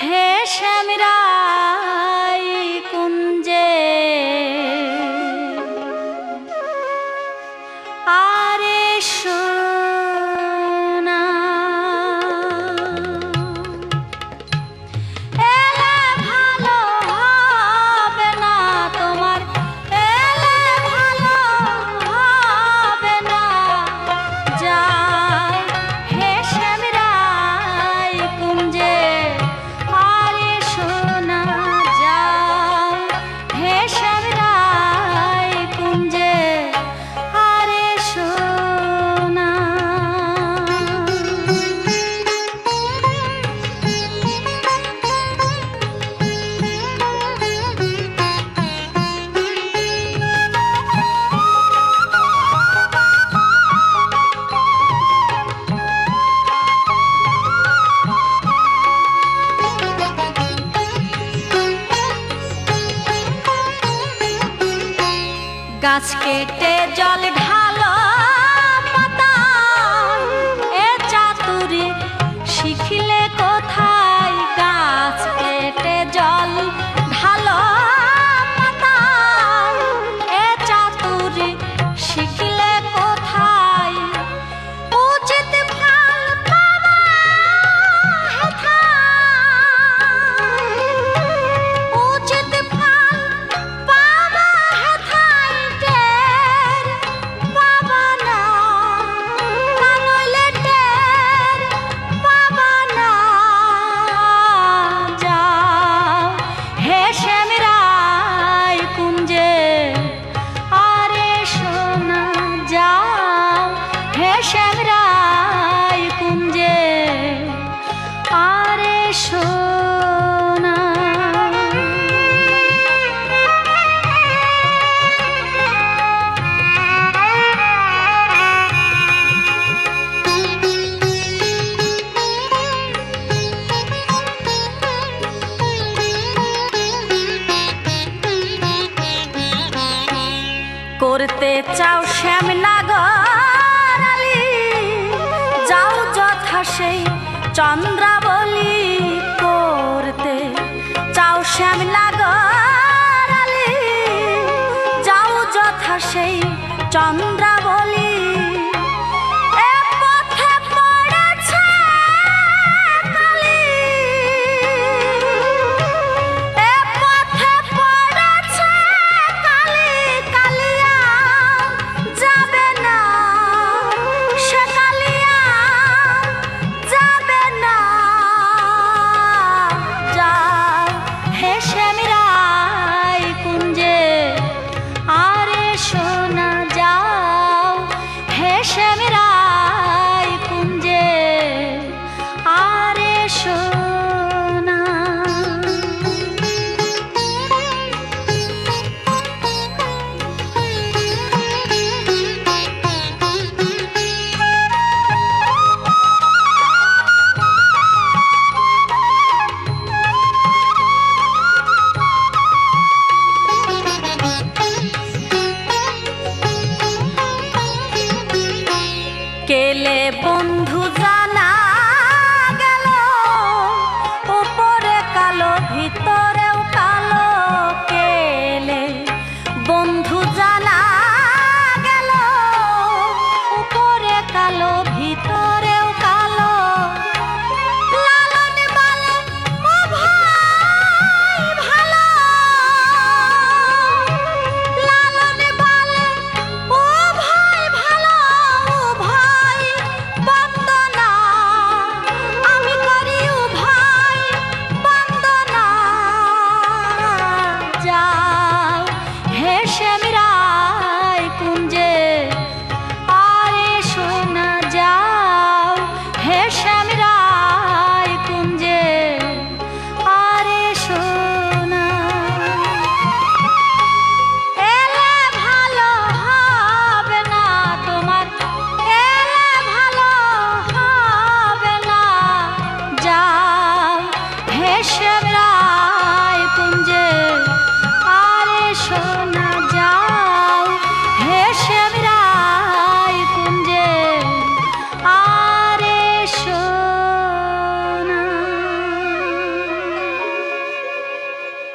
হে শ্যামরাই কুঞ্জে আরে সুর গাছ কেটে করতে চাও শ্যামনাগর আলী, যাও যথা সেই চন্দ্রাবলি করতে। চাও শ্যামনাগর আলী, যাও যথা সেই চন্দ্রাবলি